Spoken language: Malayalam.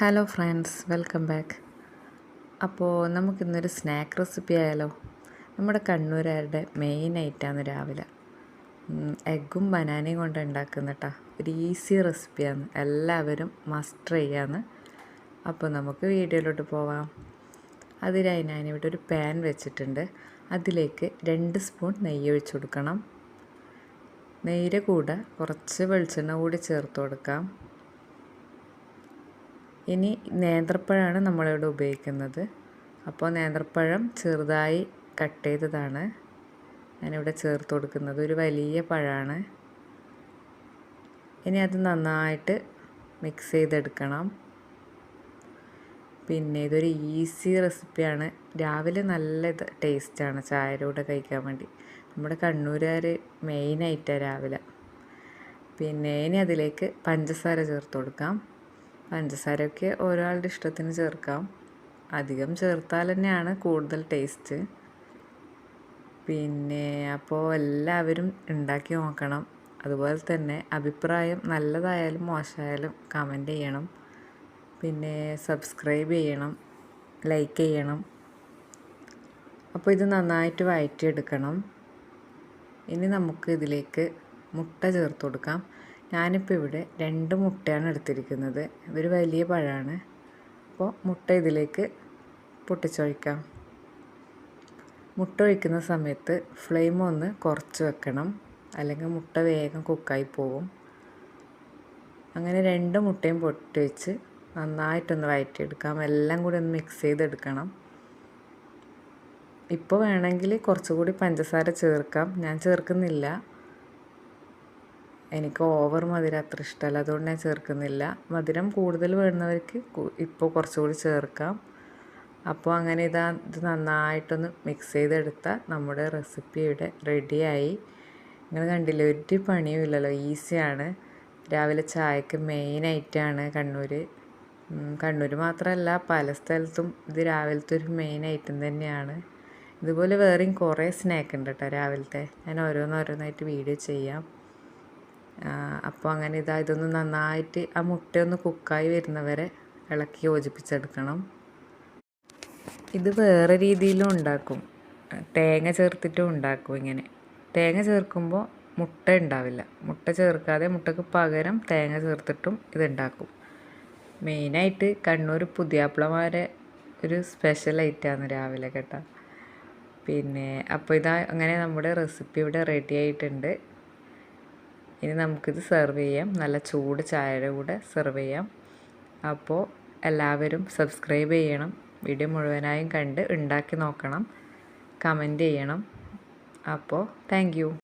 ഹലോ ഫ്രണ്ട്സ് വെൽക്കം ബാക്ക് അപ്പോൾ നമുക്കിന്നൊരു സ്നാക്ക് റെസിപ്പി ആയാലോ? നമ്മുടെ കണ്ണൂരുകാരുടെ മെയിൻ ഐറ്റമാണ് രാവിലെ. എഗ്ഗും ബനാനയും കൊണ്ട് ഉണ്ടാക്കുന്ന കേട്ടോ ഒരു ഈസി റെസിപ്പിയാണ് എല്ലാവരും മസ്റ്റ് ട്രൈ ആണ്. അപ്പോൾ നമുക്ക് വീഡിയോയിലോട്ട് പോവാം. അതിനായി ഞാനിവിടെ ഒരു പാൻ വെച്ചിട്ടുണ്ട്. അതിലേക്ക് രണ്ട് സ്പൂൺ നെയ്യ് ഒഴിച്ചു കൊടുക്കണം. നെയ്യുടെ കൂടെ കുറച്ച് വെളിച്ചെണ്ണ കൂടി ചേർത്ത് കൊടുക്കാം. ഇനി നേന്ത്രപ്പഴമാണ് നമ്മളിവിടെ ഉപയോഗിക്കുന്നത്. അപ്പോൾ നേന്ത്രപ്പഴം ചെറുതായി കട്ട് ചെയ്തതാണ്. ഞാനിവിടെ ചേർത്ത് കൊടുക്കുന്നത്. ഒരു വലിയ പഴമാണ്. ഇനി അത് നന്നായിട്ട് മിക്സ് ചെയ്തെടുക്കണം. പിന്നെ ഇതൊരു ഈസി റെസിപ്പിയാണ് രാവിലെ നല്ല ടേസ്റ്റാണ് ചായയുടെ കഴിക്കാൻ വേണ്ടി. നമ്മുടെ കണ്ണൂരുകാർ മെയിനായിട്ടാണ് രാവിലെ. പിന്നെ ഇനി അതിലേക്ക് പഞ്ചസാര ചേർത്ത് കൊടുക്കാം. പഞ്ചസാരയൊക്കെ ഒരാളുടെ ഇഷ്ടത്തിന് ചേർക്കാം. അധികം ചേർത്താൽ തന്നെയാണ് കൂടുതൽ ടേസ്റ്റ്. പിന്നെ അപ്പോൾ എല്ലാവരും ഉണ്ടാക്കി നോക്കണം. അതുപോലെ തന്നെ അഭിപ്രായം നല്ലതായാലും മോശമായാലും കമന്റ് ചെയ്യണം. പിന്നെ സബ്സ്ക്രൈബ് ചെയ്യണം. ലൈക്ക് ചെയ്യണം. അപ്പോൾ ഇത് നന്നായിട്ട് വഴറ്റിയെടുക്കണം ഇനി നമുക്ക് ഇതിലേക്ക് മുട്ട ചേർത്ത് കൊടുക്കാം. ഞാനിപ്പോൾ ഇവിടെ രണ്ട് മുട്ടയാണ് എടുത്തിരിക്കുന്നത്. ഇതൊരു വലിയ പഴമാണ്. അപ്പോൾ മുട്ട ഇതിലേക്ക് പൊട്ടിച്ചൊഴിക്കാം. മുട്ട ഒഴിക്കുന്ന സമയത്ത് ഫ്ലെയിം ഒന്ന് കുറച്ച് വെക്കണം. അല്ലെങ്കിൽ മുട്ട വേഗം കുക്കായി പോകും അങ്ങനെ രണ്ട് മുട്ടയും പൊട്ടി വെച്ച് നന്നായിട്ടൊന്ന് വയറ്റിയെടുക്കാം. എല്ലാം കൂടി ഒന്ന് മിക്സ് ചെയ്തെടുക്കണം. ഇപ്പോൾ വേണമെങ്കിൽ കുറച്ചുകൂടി പഞ്ചസാര ചേർക്കാം. ഞാൻ ചേർക്കുന്നില്ല. എനിക്ക് ഓവർ മധുരം അത്ര ഇഷ്ടമല്ല. അതുകൊണ്ട് ഞാൻ ചേർക്കുന്നില്ല. മധുരം കൂടുതൽ വേണ്ടുന്നവർക്ക് ഇപ്പോൾ കുറച്ചുകൂടി ചേർക്കാം. അപ്പോൾ അങ്ങനെ ഇതാ ഇത് നന്നായിട്ടൊന്ന് മിക്സ് ചെയ്തെടുത്താൽ നമ്മുടെ റെസിപ്പി ഇവിടെ റെഡിയായി നിങ്ങൾ കണ്ടില്ലേ ഒരു പണിയും ഇല്ലല്ലോ. ഈസിയാണ് രാവിലെ ചായക്ക് മെയിൻ ഐറ്റമാണ് കണ്ണൂർ കണ്ണൂർ മാത്രമല്ല പല സ്ഥലത്തും ഇത് രാവിലത്തെ ഒരു മെയിൻ ഐറ്റം തന്നെയാണ്. ഇതുപോലെ വേറെയും കുറേ സ്നാക്ക് ഉണ്ട് കേട്ടോ രാവിലത്തെ. ഞാൻ ഓരോന്നോരോന്നായിട്ട് വീഡിയോ ചെയ്യാം. അപ്പോൾ അങ്ങനെ ഇതാ ഇതൊന്ന് നന്നായിട്ട് ആ മുട്ടയൊന്ന് കുക്കായി വരുന്നവരെ ഇളക്കി യോജിപ്പിച്ചെടുക്കണം. ഇത് വേറെ രീതിയിലും ഉണ്ടാക്കും. തേങ്ങ ചേർത്തിട്ടും ഉണ്ടാക്കും ഇങ്ങനെ. തേങ്ങ ചേർക്കുമ്പോൾ മുട്ട ഉണ്ടാവില്ല. മുട്ട ചേർക്കാതെ മുട്ടക്ക് പകരം തേങ്ങ ചേർത്തിട്ടും ഇതുണ്ടാക്കും. മെയിനായിട്ട് കണ്ണൂർ പുതിയാപ്പിളമാരെ ഒരു സ്പെഷ്യൽ ഐറ്റമാണ് രാവിലെ കേട്ടോ. പിന്നെ അപ്പോൾ ഇതാ അങ്ങനെ നമ്മുടെ റെസിപ്പി ഇവിടെ റെഡി ആയിട്ടുണ്ട്. ഇനി നമുക്കിത് സെർവ് ചെയ്യാം. നല്ല ചൂട് ചായയുടെ കൂടെ സെർവ് ചെയ്യാം. അപ്പോൾ എല്ലാവരും സബ്സ്ക്രൈബ് ചെയ്യണം. വീഡിയോ മുഴുവനായും കണ്ട് ഉണ്ടാക്കി നോക്കണം. കമന്റ് ചെയ്യണം. അപ്പോൾ താങ്ക്